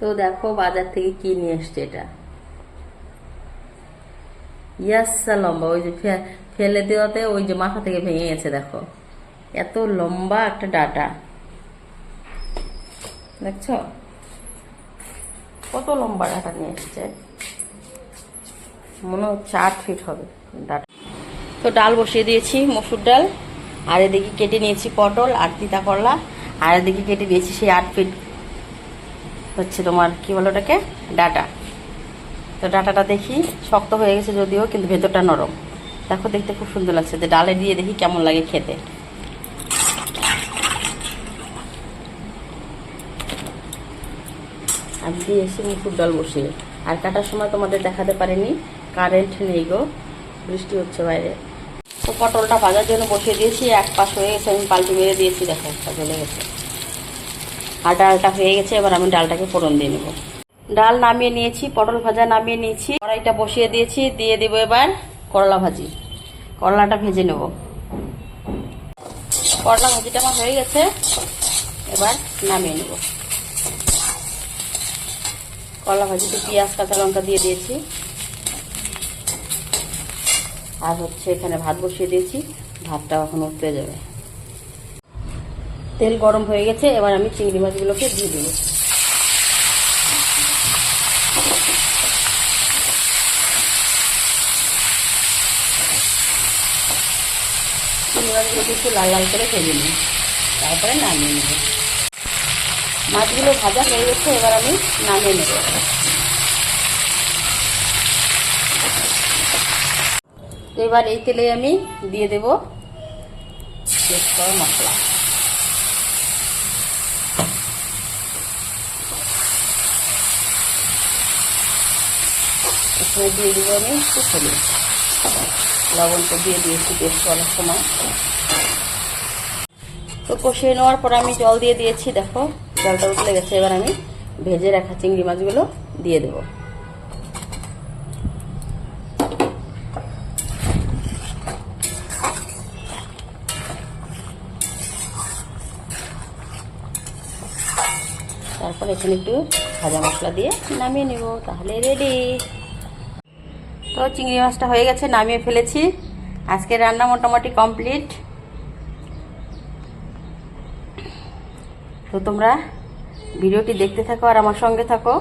তো দেখো বাজার থেকে কি নিয়ে এসছে এটা? ইয়াসা লম্বা ওই যে ফেলে দেওয়াতে ওই যে মাথা থেকে ভেঙে গেছে, দেখো। এত লম্বা একটা ডাটা। দেখছ? কত লম্বা ডাটা নিয়ে এসছে। মনে হচ্ছে আট ফিট হবে ডাটা। তো ডাল বসিয়ে দিয়েছি, মসুর ডাল। আর এদিকে কেটে নিয়েছি পটল আর তিতা করলা। আর এদিকে কেটে দিয়েছি সেই আট ফিট হচ্ছে তোমার, কি বলো ওটাকে? ডাটা। তো ডাটাটা দেখি, শক্ত হয়ে গেছে যদিও, কিন্তু ভেতরটা নরম। দেখো, দেখতে খুব সুন্দর লাগছে। যে ডালে দিয়ে দেখি কেমন লাগে খেতে। আর দিয়ে এসে মুসুর ডাল বসিয়ে। আর কাটার সময় তোমাদের দেখাতে পারিনি। কারেন্ট নেই গো। বৃষ্টি হচ্ছে বাইরে। তো পটলটা ভাজার জন্য বসিয়ে দিয়েছি। এক পাশ হয়ে গেছে, আমি পাল্টি মেরে দিয়েছি। দেখো, একটা জ্বলে গেছে। আর ডালটা হয়ে গেছে, এবার আমি ডালটাকে ফোড়ন দিয়ে নেব। ডাল নামিয়ে নিয়েছি, পটল ভাজা নামিয়ে নিয়েছি। কড়াইটা বসিয়ে দিয়েছি, দিয়ে দেবো এবার করলা ভাজি। করলাটা ভেজে নেব। করলা ভাজিটা আমার হয়ে গেছে, এবার নামিয়ে নেব। করলা ভাজিতে পেঁয়াজ, কাঁচা লঙ্কা দিয়ে দিয়েছি। আর হচ্ছে এখানে ভাত বসিয়ে দিয়েছি ভাতটা এখন উঠতে যাবে। তেল গরম হয়ে গেছে, এবার আমি চিংড়ি মাছগুলোকে দিয়ে দেবো। চিংড়ি একটু লাল লাল করে ভেজে তারপরে নামিয়ে মাছগুলো ভাজা হয়ে গেছে, এবার আমি নামিয়ে নেব। এবার এই তেলে আমি দিয়ে দেব মশলা। এখানে দিয়ে দেবো আমি একটু হলুদ লবণটা দিয়ে দিয়েছি বেশ অনেক সময়। তো কষিয়ে নেওয়ার পর আমি জল দিয়ে দিয়েছি, দেখো, জলটা উঠলে গেছে। এবার আমি ভেজে রাখা চিংড়ি মাছগুলো দিয়ে দেবো। তারপর এখানে একটু ভাজা মশলা দিয়ে নামিয়ে নেব, তাহলে রেডি তো চিংড়ি মাছটা হয়ে গেছে, নামিয়ে ফেলেছি। আজকে রান্না মোটামুটি কমপ্লিট তো তোমরা ভিডিওটি দেখতে থাকো আর আমার সঙ্গে থাকো।